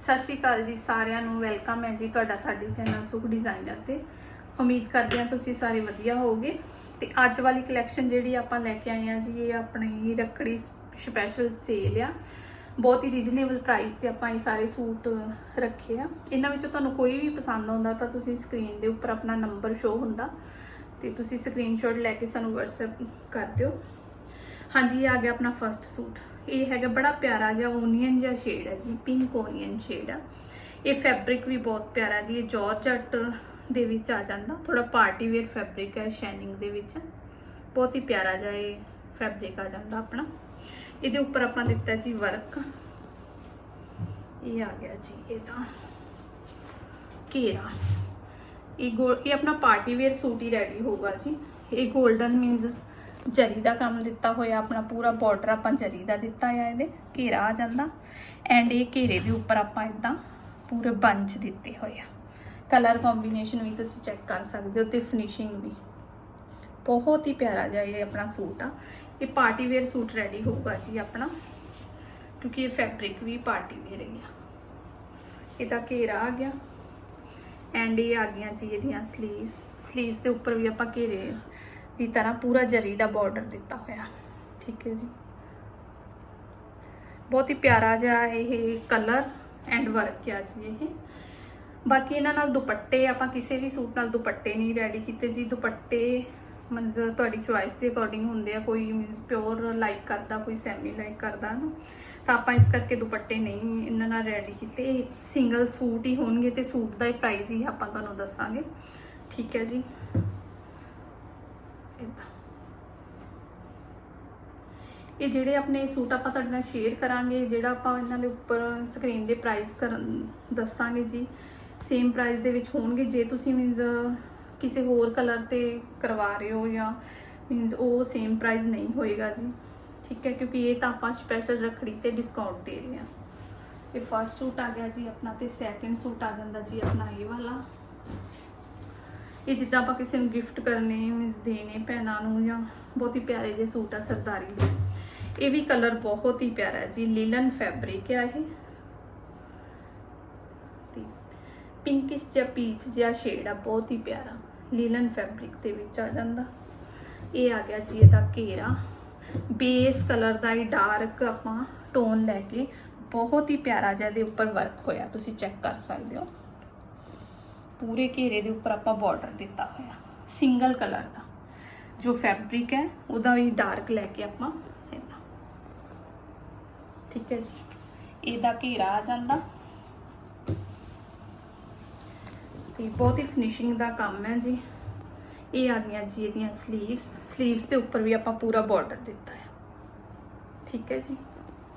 ਸਤਿ ਸ਼੍ਰੀ ਅਕਾਲ ਜੀ ਸਾਰਿਆਂ ਨੂੰ, ਵੈਲਕਮ ਹੈ ਜੀ ਤੁਹਾਡਾ ਸਾਡੇ ਚੈਨਲ ਸੁਖ ਡਿਜ਼ਾਈਨਰ ਤੇ। ਉਮੀਦ ਕਰਦੇ ਹਾਂ ਤੁਸੀਂ ਸਾਰੇ ਵਧੀਆ ਹੋਵੋਗੇ। ਤੇ ਅੱਜ ਵਾਲੀ ਕਲੈਕਸ਼ਨ ਜਿਹੜੀ ਆਪਾਂ ਲੈ ਕੇ ਆਏ ਹਾਂ ਜੀ, ਇਹ ਆਪਣੀ ਰੱਖੜੀ ਸਪੈਸ਼ਲ ਸੇਲ ਆ। ਬਹੁਤ ਹੀ ਰੀਜ਼ਨੇਬਲ ਪ੍ਰਾਈਸ ਤੇ ਆਪਾਂ ਇਹ ਸਾਰੇ ਸੂਟ ਰੱਖੇ ਆ। ਇਹਨਾਂ ਵਿੱਚੋਂ ਤੁਹਾਨੂੰ ਕੋਈ ਵੀ ਪਸੰਦ ਆਉਂਦਾ ਤਾਂ ਤੁਸੀਂ ਸਕਰੀਨ ਦੇ ਉੱਪਰ ਆਪਣਾ ਨੰਬਰ ਸ਼ੋ ਹੁੰਦਾ। ਤੇ ਤੁਸੀਂ ਸਕਰੀਨਸ਼ਾਟ ਲੈ ਕੇ ਸਾਨੂੰ WhatsApp ਕਰ ਦਿਓ। ਹਾਂਜੀ, ਇਹ ਆ ਗਿਆ ਆਪਣਾ ਫਰਸਟ ਸੂਟ। ਇਹ ਹੈਗਾ ਬੜਾ ਪਿਆਰਾ ਜਿਹਾ ਓਨੀਅਨ ਜਿਹਾ ਸ਼ੇਡ ਹੈ ਜੀ ਪਿੰਕ ਓਨੀਅਨ ਸ਼ੇਡ ਆ। ਇਹ ਫੈਬਰਿਕ ਵੀ ਬਹੁਤ ਪਿਆਰਾ ਜੀ, ਇਹ ਜਾਰਜਟ ਦੇ ਵਿੱਚ ਆ ਜਾਂਦਾ। ਥੋੜਾ ਪਾਰਟੀ ਵੇਅਰ ਫੈਬਰਿਕ ਹੈ ਸ਼ਾਈਨਿੰਗ ਦੇ ਵਿੱਚ। ਬਹੁਤ ਹੀ ਪਿਆਰਾ ਜਿਹਾ ਇਹ ਫੈਬਰਿਕ ਆ ਜਾਂਦਾ ਆਪਣਾ। ਇਹਦੇ ਉੱਪਰ ਆਪਾਂ ਦਿੱਤਾ ਜੀ ਵਰਕ ਇਹ ਆ ਗਿਆ ਜੀ ਇਹਦਾ ਘੇਰਾ। ਇਹ ਗੋ ਇਹ ਆਪਣਾ ਪਾਰਟੀ ਵੇਅਰ ਸੂਟ ਹੀ ਰੈਡੀ ਹੋਊਗਾ ਜੀ। ਇਹ 골ਡਨ ਮੀਨਸ ਜਰੀ ਦਾ ਕੰਮ ਦਿੱਤਾ ਹੋਇਆ, ਆਪਣਾ ਪੂਰਾ ਬਾਰਡਰ ਆਪਾਂ ਜਰੀ ਦਾ ਦਿੱਤਾ ਆ ਇਹਦੇ, ਘੇਰਾ ਆ ਜਾਂਦਾ। ਐਂਡ ਇਹ ਘੇਰੇ ਦੇ ਉੱਪਰ ਆਪਾਂ ਇਦਾਂ ਪੂਰੇ ਬੰਚ ਦਿੱਤੇ ਹੋਏ ਆ। ਕਲਰ ਕੰਬੀਨੇਸ਼ਨ ਵੀ ਤੁਸੀਂ ਚੈੱਕ ਕਰ ਸਕਦੇ ਹੋ ਤੇ ਫਿਨਿਸ਼ਿੰਗ ਵੀ। ਬਹੁਤ ਹੀ ਪਿਆਰਾ ਜਿਹਾ ਇਹ ਆਪਣਾ ਸੂਟ ਆ। ਇਹ ਪਾਰਟੀ ਵੇਅਰ ਸੂਟ ਰੈਡੀ ਹੋਊਗਾ ਜੀ ਆਪਣਾ, ਕਿਉਂਕਿ ਇਹ ਫੈਬਰਿਕ ਵੀ ਪਾਰਟੀ ਵੇਅਰ ਹੀ ਇਹਦਾ ਘੇਰਾ ਆ ਗਿਆ। ਐਂਡ ਇਹ ਆ ਗਈਆਂ ਜੀ ਇਹਦੀਆਂ ਸਲੀਵਸ ਸਲੀਵਸ ਦੇ ਉੱਪਰ ਵੀ ਆਪਾਂ ਘੇਰੇ ਦੀ ਤਰ੍ਹਾਂ ਪੂਰਾ ਜਰੀ ਦਾ ਬਾਰਡਰ ਦਿੱਤਾ ਹੋਇਆ। ਠੀਕ ਹੈ ਜੀ। ਬਹੁਤ ਹੀ ਪਿਆਰਾ ਜਿਹਾ ਇਹ ਕਲਰ ਐਂਡ ਵਰਕ ਆ ਜੀ ਇਹ। ਬਾਕੀ ਇਹਨਾਂ ਨਾਲ ਦੁਪੱਟੇ, ਆਪਾਂ ਕਿਸੇ ਵੀ ਸੂਟ ਨਾਲ ਦੁਪੱਟੇ ਨਹੀਂ ਰੈਡੀ ਕੀਤੇ ਜੀ। ਦੁਪੱਟੇ ਮਨਜ਼ ਤੁਹਾਡੀ ਚੁਆਇਸ ਦੇ ਅਕੋਰਡਿੰਗ ਹੁੰਦੇ ਆ। ਕੋਈ ਮੀਨਸ ਪਿਓਰ ਲਾਈਕ ਕਰਦਾ, ਕੋਈ ਸੈਮੀ ਲਾਈਕ ਕਰਦਾ ਨਾ। ਤਾਂ ਆਪਾਂ ਇਸ ਕਰਕੇ ਦੁਪੱਟੇ ਨਹੀਂ ਇਹਨਾਂ ਨਾਲ ਰੈਡੀ ਕੀਤੇ। ਸਿੰਗਲ ਸੂਟ ਹੀ ਹੋਣਗੇ ਤੇ ਸੂਟ ਦਾ ਹੀ ਪ੍ਰਾਈਸ ਹੀ ਆਪਾਂ ਤੁਹਾਨੂੰ ਦੱਸਾਂਗੇ। ਠੀਕ ਹੈ ਜੀ। ਇਦਾਂ ਇਹ ਜਿਹੜੇ ਆਪਣੇ ਸੂਟ ਆਪਾਂ ਤੁਹਾਡੇ ਨਾਲ ਸ਼ੇਅਰ ਕਰਾਂਗੇ, ਜਿਹੜਾ ਆਪਾਂ ਇਹਨਾਂ ਦੇ ਉੱਪਰ ਸਕਰੀਨ ਦੇ ਪ੍ਰਾਈਸ ਕਰਨ ਦੱਸਾਂਗੇ ਜੀ ਸੇਮ ਪ੍ਰਾਈਸ ਦੇ ਵਿੱਚ ਹੋਣਗੇ। ਜੇ ਤੁਸੀਂ ਮੀਨਜ਼ ਕਿਸੇ ਹੋਰ ਕਲਰ ਤੇ ਕਰਵਾ ਰਹੇ ਹੋ ਜਾਂ ਮੀਨਜ਼ ਉਹ ਸੇਮ ਪ੍ਰਾਈਸ ਨਹੀਂ ਹੋਏਗਾ ਜੀ। ਠੀਕ ਹੈ, ਕਿਉਂਕਿ ਇਹ ਤਾਂ ਆਪਾਂ ਸਪੈਸ਼ਲ ਰੱਖੜੀ ਤੇ ਡਿਸਕਾਊਂਟ ਦੇ ਰਹੇ ਹਾਂ। ਇਹ ਫਸਟ ਸੂਟ ਆ ਗਿਆ ਜੀ ਆਪਣਾ ਤੇ ਸੈਕਿੰਡ ਸੂਟ ਆ ਜਾਂਦਾ ਜੀ ਆਪਣਾ ਇਹ ਵਾਲਾ। ਇਹ ਜਿੱਦਾਂ ਆਪਾਂ ਕਿਸੇ ਨੂੰ ਗਿਫਟ ਕਰਨੇ ਮੀਨਸ ਦੇਣੇ, ਭੈਣਾਂ ਨੂੰ ਜਾਂ ਬਹੁਤ ਹੀ ਪਿਆਰੇ ਜਿਹੇ ਸੂਟ ਆ, ਸਰਦਾਰੀ ਜੀ ਇਹ ਵੀ ਕਲਰ ਬਹੁਤ ਹੀ ਪਿਆਰਾ ਹੈ ਜੀ, ਲੀਲਨ ਫੈਬਰਿਕ ਹੈ ਇਹ। ਤੇ ਪਿੰਕਿਸ਼ ਜਾਂ ਪੀਚ ਜਿਹਾ ਸ਼ੇਡ ਆ, ਬਹੁਤ ਹੀ ਪਿਆਰਾ। ਲੀਲਨ ਫੈਬਰਿਕ ਦੇ ਵਿੱਚ ਆ ਜਾਂਦਾ। ਇਹ ਆ ਗਿਆ ਜੀ ਇਹਦਾ ਘੇਰਾ। ਬੇਸ ਕਲਰ ਦਾ ਹੀ ਡਾਰਕ ਆਪਾਂ ਟੋਨ ਲੈ ਕੇ ਬਹੁਤ ਹੀ ਪਿਆਰਾ ਜਿਹਾ ਦੇ ਉੱਪਰ ਵਰਕ ਹੋਇਆ, ਤੁਸੀਂ ਚੈੱਕ ਕਰ ਸਕਦੇ ਹੋ। ਪੂਰੇ ਘੇਰੇ ਦੇ ਉੱਪਰ ਆਪਾਂ ਬਾਰਡਰ ਦਿੱਤਾ ਹੋਇਆ ਸਿੰਗਲ ਕਲਰ ਦਾ। ਜੋ ਫੈਬਰਿਕ ਹੈ, ਉਹਦਾ ਹੀ ਡਾਰਕ ਲੈ ਕੇ ਆਪਾਂ ਇਹਦਾ। ਠੀਕ ਹੈ ਜੀ? ਇਹਦਾ ਘੇਰਾ ਆ ਜਾਂਦਾ। ਤੇ ਬਹੁਤ ਹੀ ਫਿਨਿਸ਼ਿੰਗ ਦਾ ਕੰਮ ਹੈ ਜੀ। ਇਹ ਆ ਗਈਆਂ ਜੀ ਇਹਦੀਆਂ ਸਲੀਵਸ ਸਲੀਵਸ ਦੇ ਉੱਪਰ ਵੀ ਆਪਾਂ ਪੂਰਾ ਬਾਰਡਰ ਦਿੱਤਾ ਹੈ। ਠੀਕ ਹੈ ਜੀ?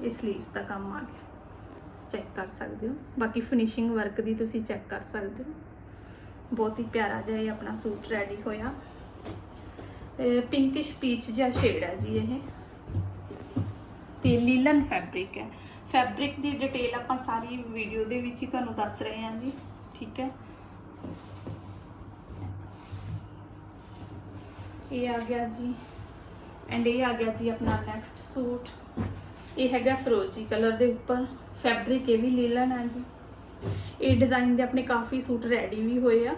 ਇਹ ਸਲੀਵਸ ਦਾ ਕੰਮ ਆ ਗਿਆ। ਚੈੱਕ ਕਰ ਸਕਦੇ ਹੋ। ਬਾਕੀ ਫਿਨਿਸ਼ਿੰਗ ਵਰਕ ਦੀ ਤੁਸੀਂ ਚੈੱਕ ਕਰ ਸਕਦੇ ਹੋ। ਬਹੁਤ ਹੀ ਪਿਆਰਾ ਜਿਹਾ ਇਹ ਆਪਣਾ ਸੂਟ ਰੈਡੀ ਹੋਇਆ। ਪਿੰਕਿਸ਼ ਪੀਚ ਜਿਹਾ ਸ਼ੇਡ ਹੈ ਜੀ ਇਹ। ਤੇ ਲੀਲਨ ਫੈਬਰਿਕ ਹੈ। ਫੈਬਰਿਕ ਦੀ ਡਿਟੇਲ ਆਪਾਂ ਸਾਰੀ ਵੀਡੀਓ ਦੇ ਵਿੱਚ ਹੀ ਤੁਹਾਨੂੰ ਦੱਸ ਰਹੇ ਹਾਂ ਜੀ, ਠੀਕ ਹੈ? ਇਹ ਆ ਗਿਆ ਜੀ ਐਂਡ ਇਹ ਆ ਗਿਆ ਜੀ ਆਪਣਾ ਨੈਕਸਟ ਸੂਟ। ਇਹ ਹੈਗਾ ਫਰੋਜੀ ਕਲਰ ਦੇ ਉੱਪਰ। ਫੈਬਰਿਕ ਇਹ ਵੀ ਲੀਲਨ ਹੈ ਜੀ। ਇਹ ਡਿਜ਼ਾਈਨ ਦੇ ਆਪਣੇ ਕਾਫੀ ਸੂਟ ਰੈਡੀ ਵੀ ਹੋਏ ਆ।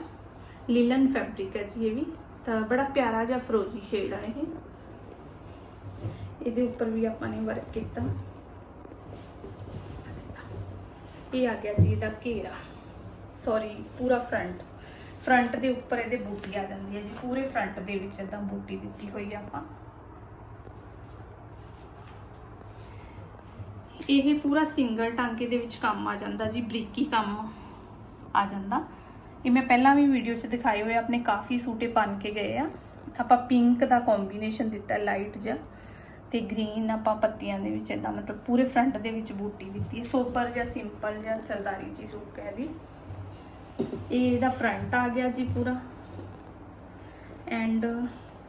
ਲੀਲਨ ਫੈਬਰਿਕ ਹੈ ਜੀ ਇਹ ਵੀ। ਤਾਂ ਬੜਾ ਪਿਆਰਾ ਜਿਹਾ ਫਰੋਜੀ ਸ਼ੇਡ ਆ ਇਹ। ਇਹਦੇ ਉੱਪਰ ਵੀ ਆਪਾਂ ਨੇ ਵਰਕ ਕੀਤਾ। ਇਹ ਆ ਗਿਆ ਜੀ ਇਹਦਾ ਘੇਰਾ। ਸੌਰੀ ਪੂਰਾ ਫਰੰਟ ਫਰੰਟ ਦੇ ਉੱਪਰ ਇਹਦੇ ਬੂਟੀ ਆ ਜਾਂਦੀ ਹੈ ਜੀ। ਪੂਰੇ ਫਰੰਟ ਦੇ ਵਿੱਚ ਇਦਾਂ ਬੂਟੀ ਦਿੱਤੀ ਹੋਈ ਆ ਆਪਾਂ। ਇਹ ਪੂਰਾ ਸਿੰਗਲ ਟਾਂਕੇ ਦੇ ਵਿੱਚ ਕੰਮ ਆ ਜਾਂਦਾ ਜੀ, ਬਰੀਕੀ ਕੰਮ ਆ ਜਾਂਦਾ। ਇਹ ਮੈਂ ਪਹਿਲਾਂ ਵੀ ਵੀਡੀਓ 'ਚ ਦਿਖਾਏ ਹੋਏ ਆਪਣੇ ਕਾਫੀ ਸੂਟੇ ਬਣ ਕੇ ਗਏ ਆ। ਆਪਾਂ ਪਿੰਕ ਦਾ ਕੰਬੀਨੇਸ਼ਨ ਦਿੱਤਾ ਲਾਈਟ ਜਿਹਾ, ਤੇ ਗ੍ਰੀਨ ਆਪਾਂ ਪੱਤੀਆਂ ਦੇ ਵਿੱਚ ਇਦਾਂ ਮਤਲਬ ਪੂਰੇ ਫਰੰਟ ਦੇ ਵਿੱਚ ਬੂਟੀ ਦਿੱਤੀ ਹੈ। ਸੋਬਰ ਜਾਂ ਸਿੰਪਲ ਜਾਂ ਸਰਦਾਰੀ ਜੀ ਲੁੱਕ ਹੈ ਵੀ ਇਹ ਇਹਦਾ ਫਰੰਟ ਆ ਗਿਆ ਜੀ ਪੂਰਾ। ਐਂਡ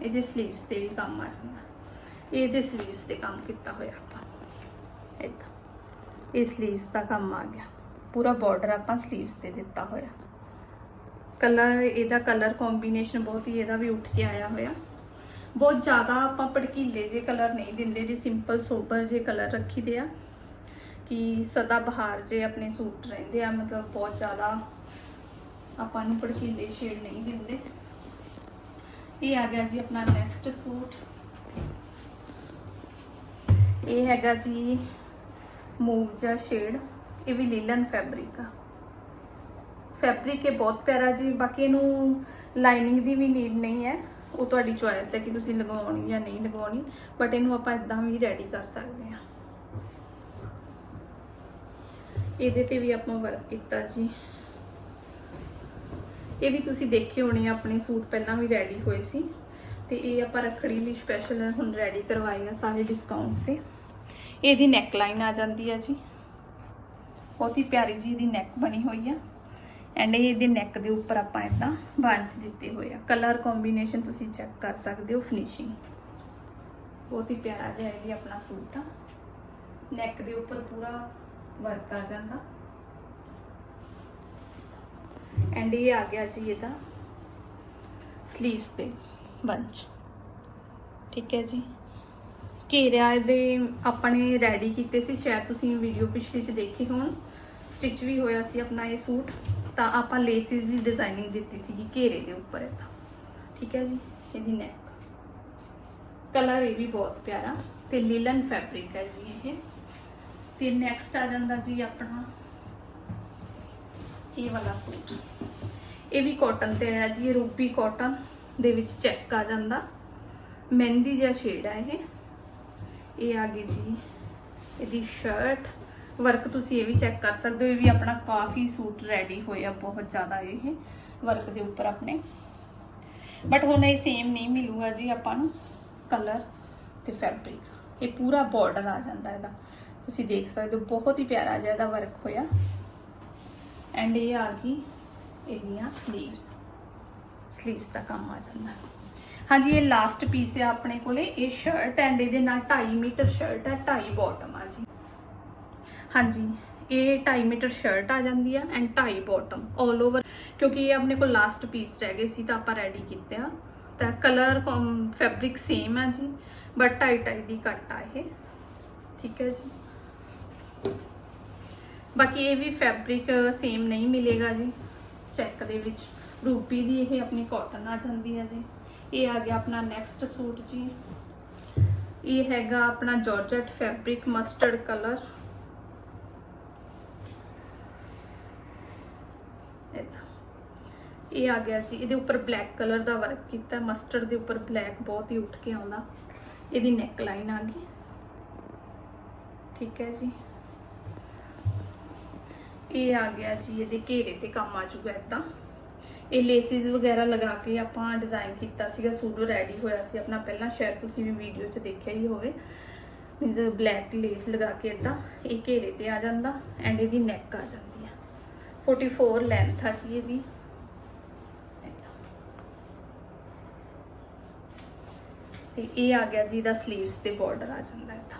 ਇਹਦੇ 슬ੀਵਸ ਤੇ ਵੀ ਕੰਮ ਆ ਜਾਂਦਾ। ਇਹ ਇਹਦੇ 슬ੀਵਸ ਤੇ ਕੰਮ ਕੀਤਾ ਹੋਇਆ। ਇਹ 슬ੀਵਸ ਦਾ ਕੰਮ ਆ ਗਿਆ। ਪੂਰਾ ਬਾਰਡਰ ਆਪਾਂ 슬ੀਵਸ ਤੇ ਦਿੱਤਾ ਹੋਇਆ। ਕਲਰ ਇਹਦਾ ਕਲਰ ਕੰਬੀਨੇਸ਼ਨ ਬਹੁਤ ਹੀ ਇਹਦਾ ਵੀ ਉੱਠ ਕੇ ਆਇਆ ਹੋਇਆ। ਬਹੁਤ ਜ਼ਿਆਦਾ ਆਪਾਂ ਭੜਕੀਲੇ ਜੇ ਕਲਰ ਨਹੀਂ ਦਿੰਦੇ, ਜੇ ਸਿੰਪਲ ਸੋਬਰ ਜੇ ਕਲਰ ਰੱਖੀਦੇ ਆ। ਕਿ ਸਦਾ ਬਹਾਰ ਜੇ ਆਪਣੇ ਸੂਟ ਰਹਿੰਦੇ ਆ, ਮਤਲਬ ਬਹੁਤ ਜ਼ਿਆਦਾ ਆਪਾਂ ਨੂੰ ਭੜਕੀਲੇ ਸ਼ੇਡ ਨਹੀਂ ਦਿੰਦੇ। ਇਹ ਆ ਗਿਆ ਜੀ ਆਪਣਾ ਨੈਕਸਟ ਸੂਟ। ਇਹ ਹੈਗਾ ਜੀ ਮੂਵ ਜਾਂ ਸ਼ੇਡ, ਇਹ ਵੀ ਲੀਲਨ ਫੈਬਰਿਕ ਆ। ਫੈਬਰਿਕ ਇਹ ਬਹੁਤ ਪਿਆਰਾ ਜੀ, ਬਾਕੀ ਇਹਨੂੰ ਲਾਈਨਿੰਗ ਦੀ ਵੀ ਨੀਡ ਨਹੀਂ ਹੈ। ਉਹ ਤੁਹਾਡੀ ਚੋਇਸ ਹੈ ਕਿ ਤੁਸੀਂ ਲਗਾਉਣੀ ਜਾਂ ਨਹੀਂ ਲਗਾਉਣੀ ਬਟ ਇਹਨੂੰ ਆਪਾਂ ਇਦਾਂ ਵੀ ਰੈਡੀ ਕਰ ਸਕਦੇ ਹਾਂ। ਇਹਦੇ ਤੇ ਵੀ ਆਪਾਂ ਵਰਕ ਕੀਤਾ ਜੀ। ਇਹ ਵੀ ਤੁਸੀਂ ਦੇਖੇ ਹੋਣੇ ਆਪਣੇ ਸੂਟ ਪਹਿਲਾਂ ਵੀ ਰੈਡੀ ਹੋਏ ਸੀ। ਤੇ ਇਹ ਆਪਾਂ ਰੱਖੜੀ ਲਈ ਸਪੈਸ਼ਲ ਹੁਣ ਰੈਡੀ ਕਰਵਾਏ ਆ ਸਾਰੇ ਡਿਸਕਾਊਂਟ ਤੇ। ਇਹਦੀ ਨੈਕ ਲਾਈਨ ਆ ਜਾਂਦੀ ਹੈ ਜੀ। ਬਹੁਤ ਹੀ ਪਿਆਰੀ ਜੀ ਇਹਦੀ ਨੈਕ ਬਣੀ ਹੋਈ ਆ। ਐਂਡ ਇਹ ਇਹਦੇ ਨੈਕ ਦੇ ਉੱਪਰ ਆਪਾਂ ਇਦਾਂ ਬੰਚ ਦਿੱਤੇ ਹੋਏ ਆ। ਕਲਰ ਕੰਬੀਨੇਸ਼ਨ ਤੁਸੀਂ ਚੈੱਕ ਕਰ ਸਕਦੇ ਹੋ ਫਿਨਿਸ਼ਿੰਗ ਬਹੁਤ ਹੀ ਪਿਆਰਾ ਜਿਹਾ ਇਹ ਵੀ ਆਪਣਾ ਸੂਟ ਆ। ਨੈਕ ਦੇ ਉੱਪਰ ਪੂਰਾ ਵਰਕ ਆ ਜਾਂਦਾ। ਐਂਡ ਇਹ ਆ ਗਿਆ ਜੀ ਇਹਦਾ ਸਲੀਵਸ ਤੇ ਬੰਚ ਠੀਕ ਹੈ ਜੀ। ਘੇਰਿਆ ਇਹਦੇ ਨੇ ਰੈਡੀ ਕੀਤੇ ਸੀ, ਸ਼ਾਇਦ ਤੁਸੀਂ ਵੀਡੀਓ ਪਿਛਲੀ ਚ ਦੇਖੇ ਹੋਣ। ਸਟਿਚ ਵੀ ਹੋਇਆ ਸੀ ਆਪਣਾ ਇਹ ਸੂਟ। ਤਾਂ ਆਪਾਂ ਲੇਸਿਸ ਦੀ ਡਿਜ਼ਾਈਨਿੰਗ ਦਿੱਤੀ ਸੀਗੀ ਘੇਰੇ ਦੇ ਉੱਪਰ ਇਹਦਾ। ਠੀਕ ਹੈ ਜੀ? ਇਹਦੀ ਨੈਕ ਕਲਰ ਇਹ ਵੀ ਬਹੁਤ ਪਿਆਰਾ ਤੇ ਲੀਲਨ ਫੈਬਰਿਕ ਹੈ ਜੀ ਇਹ। ਤੇ ਨੈਕਸਟ ਆ ਜਾਂਦਾ ਜੀ ਆਪਣਾ ਇਹ ਵਾਲਾ ਸੂਟ। ਇਹ ਵੀ ਕਾਟਨ ਤੇ ਹੈ ਜੀ, ਇਹ ਰੂਪੀ ਕਾਟਨ ਦੇ ਵਿੱਚ ਚੈੱਕ ਆ ਜਾਂਦਾ। ਮਹਿੰਦੀ ਜਿਹਾ ਸ਼ੇਡ ਹੈ ਇਹ। ਇਹ ਆ ਗਈ ਜੀ ਇਹਦੀ ਸ਼ਰਟ ਵਰਕ ਤੁਸੀਂ ਇਹ ਵੀ ਚੈੱਕ ਕਰ ਸਕਦੇ ਹੋ, ਇਹ ਵੀ ਆਪਣਾ ਕਾਫੀ ਸੂਟ ਰੈਡੀ ਹੋਇਆ, ਬਹੁਤ ਜ਼ਿਆਦਾ ਇਹ ਵਰਕ ਦੇ ਉੱਪਰ ਆਪਣੇ। ਬਟ ਹੁਣ ਇਹ ਸੇਮ ਨਹੀਂ ਮਿਲੂਗਾ ਜੀ ਆਪਾਂ ਨੂੰ ਕਲਰ ਤੇ ਫੈਬਰਿਕ ਇਹ ਪੂਰਾ ਬਾਰਡਰ ਆ ਜਾਂਦਾ ਇਹਦਾ। ਤੁਸੀਂ ਦੇਖ ਸਕਦੇ ਹੋ, ਬਹੁਤ ਹੀ ਪਿਆਰਾ ਜਿਹਾ ਇਹਦਾ ਵਰਕ ਹੋਇਆ। ਐਂਡ ਇਹ ਆ ਗਈ ਇਹਦੀਆਂ ਸਲੀਵਸ ਸਲੀਵਸ ਦਾ ਕੰਮ ਆ ਜਾਂਦਾ। ਹਾਂਜੀ, ਇਹ ਲਾਸਟ ਪੀਸ ਆ ਆਪਣੇ ਕੋਲੇ। ਇਹ ਸ਼ਰਟ ਐਂਡ ਇਹਦੇ ਨਾਲ 2.5 ਮੀਟਰ ਸ਼ਰਟ ਹੈ 2.5 ਬਾਟਮ ਆ ਜੀ। ਹਾਂਜੀ, ਇਹ 2.5 ਮੀਟਰ ਸ਼ਰਟ ਆ ਜਾਂਦੀ ਆ ਐਂਡ 2.5 ਬਾਟਮ 올 ਓਵਰ ਕਿਉਂਕਿ ਇਹ ਆਪਣੇ ਕੋਲ ਲਾਸਟ ਪੀਸ ਰਹਿ ਗਏ ਸੀ ਤਾਂ ਆਪਾਂ ਰੈਡੀ ਕੀਤੇ ਆ। ਤਾਂ ਕਲਰ ਫੈਬਰਿਕ ਸੇਮ ਆ ਜੀ ਬਟ 2.5 ਦੀ ਕੱਟ ਆ ਇਹ। ਠੀਕ ਹੈ ਜੀ। ਬਾਕੀ ਇਹ ਵੀ ਫੈਬਰਿਕ ਸੇਮ ਨਹੀਂ ਮਿਲੇਗਾ ਜੀ। ਚੈੱਕ ਦੇ ਵਿੱਚ। ਰੂਪੀ ਦੀ ਇਹ ਆਪਣੀ ਕਾਟਨ ਆ ਜਾਂਦੀ ਹੈ ਜੀ। ਇਹ ਆ ਗਿਆ ਆਪਣਾ ਨੈਕਸਟ ਸੂਟ ਜੀ। ਇਹ ਹੈਗਾ ਆਪਣਾ ਜਾਰਜਟ ਫੈਬਰਿਕ ਮਸਟਰਡ ਕਲਰ ਇਹ ਆ ਗਿਆ ਜੀ, ਇਹਦੇ ਉੱਪਰ ਬਲੈਕ ਕਲਰ ਦਾ ਵਰਕ ਕੀਤਾ ਮਸਟਰਡ ਦੇ ਉੱਪਰ ਬਲੈਕ ਬਹੁਤ ਹੀ ਉੱਠ ਕੇ ਆਉਂਦਾ। ਇਹਦੀ ਨੈਕ ਲਾਈਨ ਆ ਗਈ। ਠੀਕ ਹੈ ਜੀ। ਇਹ ਆ ਗਿਆ ਜੀ, ਇਹਦੇ ਘੇਰੇ ਤੇ ਕੰਮ ਆ ਜੂਗਾ ਇਦਾਂ। ਇਹ ਲੇਸਿਸ ਵਗੈਰਾ ਲਗਾ ਕੇ ਆਪਾਂ ਡਿਜ਼ਾਈਨ ਕੀਤਾ ਸੀਗਾ ਸੂਟ ਰੈਡੀ ਹੋਇਆ ਸੀ ਆਪਣਾ। ਪਹਿਲਾਂ ਸ਼ਾਇਦ ਤੁਸੀਂ ਵੀ ਵੀਡੀਓ 'ਚ ਦੇਖਿਆ ਹੀ ਹੋਵੇ। ਮੀਨਸ ਬਲੈਕ ਲੇਸ ਲਗਾ ਕੇ ਇਦਾਂ ਇਹ ਘੇਰੇ ਤੇ ਆ ਜਾਂਦਾ ਐਂਡ ਇਹਦੀ ਨੈਕ ਆ ਜਾਂਦੀ ਆ। 44 ਲੈਂਥ ਆ ਜੀ ਇਹਦੀ। ਤੇ ਇਹ ਆ ਗਿਆ ਜੀ ਦਾ 슬ੀਵਸ ਤੇ ਬਾਰਡਰ ਆ ਜਾਂਦਾ ਇਦਾਂ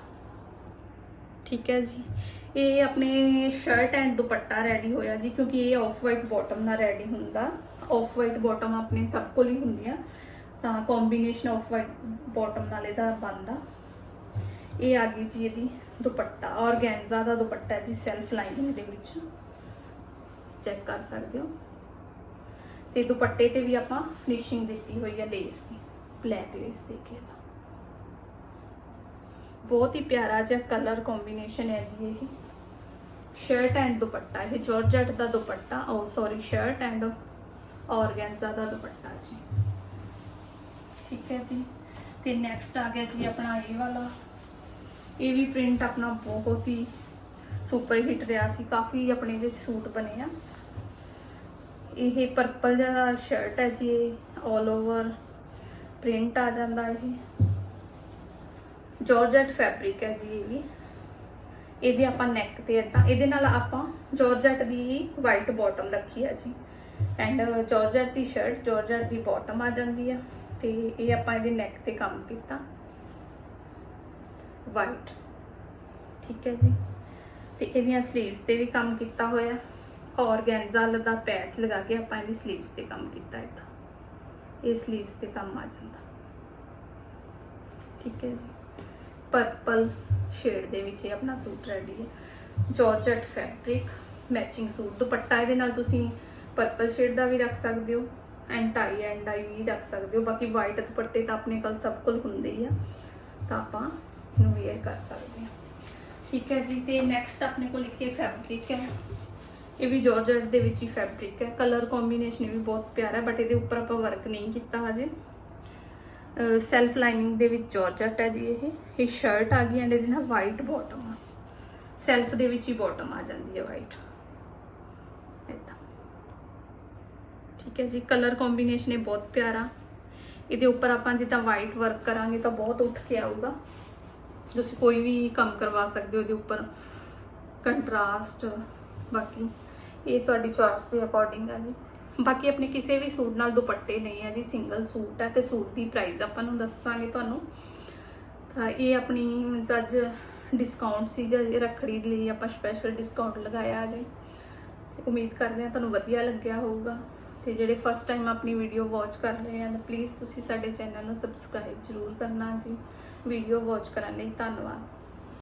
ਠੀਕ ਹੈ ਜੀ। ਇਹ ਆਪਣੇ ਸ਼ਰਟ ਐਂਡ ਦੁਪੱਟਾ ਰੈਡੀ ਹੋਇਆ ਜੀ ਕਿਉਂਕਿ ਇਹ ਆਫ ਵਾਈਟ ਬਾਟਮ ਨਾਲ ਰੈਡੀ ਹੁੰਦਾ। ਆਫ ਵਾਈਟ ਬਾਟਮ ਆਪਣੇ ਸਭ ਕੋਲ ਹੀ ਹੁੰਦੀਆਂ, ਤਾਂ ਕੰਬੀਨੇਸ਼ਨ ਆਫ ਵਾਈਟ ਬਾਟਮ ਨਾਲ ਇਹਦਾ ਬਣਦਾ। ਇਹ ਆ ਗਈ ਜੀ ਇਹਦੀ ਦੁਪੱਟਾ ਔਰਗੈਂਜ਼ਾ ਦਾ ਦੁਪੱਟਾ ਜੀ ਸੈਲਫ ਲਾਈਨਿੰਗ ਦੇ ਵਿੱਚ। ਚੈੱਕ ਕਰ ਸਕਦੇ ਹੋ। ਤੇ ਦੁਪੱਟੇ ਤੇ ਵੀ ਆਪਾਂ ਫਿਨਿਸ਼ਿੰਗ ਦਿੱਤੀ ਹੋਈ ਹੈ ਲੇਸ ਦੀ ਬਲੈਕ ਲੇਸ ਦੇ ਕੇ ਇਹਦਾ ਬਹੁਤ ਹੀ ਪਿਆਰਾ ਜਿਹਾ ਕਲਰ ਕੰਬੀਨੇਸ਼ਨ ਹੈ ਜੀ ਇਹ। ਸ਼ਰਟ ਐਂਡ ਦੁਪੱਟਾ, ਇਹ ਜਾਰਜਟ ਦਾ ਦੁਪੱਟਾ। ਉਹ ਸੌਰੀ ਸ਼ਰਟ ਐਂਡ ਔਰਗੈਂਜ਼ਾ ਦਾ ਦੁਪੱਟਾ ਜੀ। ਠੀਕ ਹੈ ਜੀ। ਤੇ ਨੈਕਸਟ ਆ ਗਿਆ ਜੀ ਆਪਣਾ ਇਹ ਵਾਲਾ। ਇਹ ਵੀ ਪ੍ਰਿੰਟ ਆਪਣਾ ਬਹੁਤ ਹੀ ਸੁਪਰ ਹਿੱਟ ਰਿਹਾ ਸੀ। ਕਾਫੀ ਆਪਣੇ ਇਹਦੇ 'ਚ ਸੂਟ ਬਣੇ ਆ। ਇਹ ਪਰਪਲ ਜਿਹਾ ਸ਼ਰਟ ਹੈ ਜੀ ਆਲ ਓਵਰ ਪ੍ਰਿੰਟ ਆ ਜਾਂਦਾ ਇਹ। ਜਾਰਜਟ ਫੈਬਰਿਕ ਹੈ ਜੀ ਇਹ ਵੀ। ਇਹਦੇ ਆਪਾਂ ਨੈਕ ਤੇ ਇਦਾਂ ਇਹਦੇ ਨਾਲ ਆਪਾਂ ਜਾਰਜਟ ਦੀ ਵਾਈਟ ਬਾਟਮ ਰੱਖੀ ਹੈ ਜੀ। ਐਂਡ ਜਾਰਜਟ ਦੀ ਸ਼ਰਟ ਜਾਰਜਟ ਦੀ ਬਾਟਮ ਆ ਜਾਂਦੀ ਆ, ਤੇ ਇਹ ਆਪਾਂ ਇਹਦੇ ਨੈਕ ਤੇ ਕੰਮ ਕੀਤਾ। ਵਾਈਟ ਠੀਕ ਹੈ ਜੀ। ਤੇ ਇਹਦੀਆਂ 슬ੀਵਸ ਤੇ ਵੀ ਕੰਮ ਕੀਤਾ ਹੋਇਆ। ਔਰਗੈਂਜ਼ਾ ਦਾ ਪੈਚ ਲਗਾ ਕੇ ਆਪਾਂ ਇਹਦੀ 슬ੀਵਸ ਤੇ ਕੰਮ ਕੀਤਾ ਇਦਾਂ। ਇਹ ਸਲੀਵਸ ਤੇ ਕੰਮ ਆ ਜਾਂਦਾ। ਠੀਕ ਹੈ ਜੀ। ਪਰਪਲ ਸ਼ੇਡ ਦੇ ਵਿੱਚ ਇਹ ਆਪਣਾ ਸੂਟ ਰੈਡੀ ਹੈ। ਜਾਰਜਟ ਫੈਬਰਿਕ ਮੈਚਿੰਗ ਸੂਟ ਦੁਪੱਟਾ ਇਹਦੇ ਨਾਲ ਤੁਸੀਂ ਪਰਪਲ ਸ਼ੇਡ ਦਾ ਵੀ ਰੱਖ ਸਕਦੇ ਹੋ ਐਂਡ ਟਾਈ ਐਂਡ ਡਾਈ ਵੀ ਰੱਖ ਸਕਦੇ ਹੋ। ਬਾਕੀ ਵਾਈਟ ਦੁਪੱਟੇ ਤਾਂ ਆਪਣੇ ਕੋਲ ਸਭ ਕੋਲ ਹੁੰਦੇ ਹੀ ਆ, ਤਾਂ ਆਪਾਂ ਇਹਨੂੰ ਵੇਅਰ ਕਰ ਸਕਦੇ ਹਾਂ। ਠੀਕ ਹੈ ਜੀ, ਤੇ ਨੈਕਸਟ ਆਪਣੇ ਕੋਲ ਇੱਕ ਫੈਬਰਿਕ ਹੈ। ਇਹ ਵੀ ਜਾਰਜਟ ਦੇ ਵਿੱਚ ਹੀ ਫੈਬਰਿਕ ਹੈ। ਕਲਰ ਕੰਬੀਨੇਸ਼ਨ ਵੀ ਬਹੁਤ ਪਿਆਰਾ ਬਟ ਇਹਦੇ ਉੱਪਰ ਆਪਾਂ ਵਰਕ ਨਹੀਂ ਕੀਤਾ ਹਜੇ। ਸੈਲਫ ਲਾਈਨਿੰਗ ਦੇ ਵਿੱਚ ਜਾਰਜਟ ਹੈ ਜੀ ਇਹ। ਇਹ ਸ਼ਰਟ ਆ ਗਈ ਐਂਡ ਇਹਦੇ ਨਾਲ ਵਾਈਟ ਬਾਟਮ ਆ। ਸੈਲਫ ਦੇ ਵਿੱਚ ਹੀ ਬਾਟਮ ਆ ਜਾਂਦੀ ਹੈ ਵਾਈਟ ਇਦਾਂ ਠੀਕ ਹੈ ਜੀ ਕਲਰ ਕੰਬੀਨੇਸ਼ਨ ਇਹ ਬਹੁਤ ਪਿਆਰਾ। ਇਹਦੇ ਉੱਪਰ ਆਪਾਂ ਜਿੱਦਾਂ ਵਾਈਟ ਵਰਕ ਕਰਾਂਗੇ ਤਾਂ ਬਹੁਤ ਉੱਠ ਕੇ ਆਊਗਾ। ਤੁਸੀਂ ਕੋਈ ਵੀ ਕੰਮ ਕਰਵਾ ਸਕਦੇ ਹੋ ਇਹਦੇ ਉੱਪਰ। ਕੰਟਰਾਸਟ ਬਾਕੀ ਇਹ ਤੁਹਾਡੀ ਚੋਇਸ ਦੇ ਅਕੋਰਡਿੰਗ ਆ ਜੀ। ਬਾਕੀ ਆਪਣੇ ਕਿਸੇ ਵੀ ਸੂਟ ਨਾਲ ਦੁਪੱਟੇ ਨਹੀਂ ਹੈ ਜੀ ਸਿੰਗਲ ਸੂਟ ਹੈ ਤੇ ਸੂਟ ਦੀ ਪ੍ਰਾਈਸ ਆਪਾਂ ਨੂੰ ਦੱਸਾਂਗੇ ਤੁਹਾਨੂੰ। ਤਾਂ ਇਹ ਆਪਣੀ ਅੱਜ ਡਿਸਕਾਊਂਟ ਸੀ ਜੀ ਰੱਖੜੀ ਲਈ ਆਪਾਂ ਸਪੈਸ਼ਲ ਡਿਸਕਾਊਂਟ ਲਗਾਇਆ ਜੀ। ਉਮੀਦ ਕਰਦੇ ਹਾਂ ਤੁਹਾਨੂੰ ਵਧੀਆ ਲੱਗਿਆ ਹੋਊਗਾ। ਤੇ ਜਿਹੜੇ ਫਸਟ ਟਾਈਮ ਆਪਣੀ ਵੀਡੀਓ ਵਾਚ ਕਰ ਰਹੇ ਹਨ ਪਲੀਜ਼ ਤੁਸੀਂ ਸਾਡੇ ਚੈਨਲ ਨੂੰ ਸਬਸਕ੍ਰਾਈਬ ਜ਼ਰੂਰ ਕਰਨਾ ਜੀ। ਵੀਡੀਓ ਵਾਚ ਕਰਨ ਲਈ ਧੰਨਵਾਦ।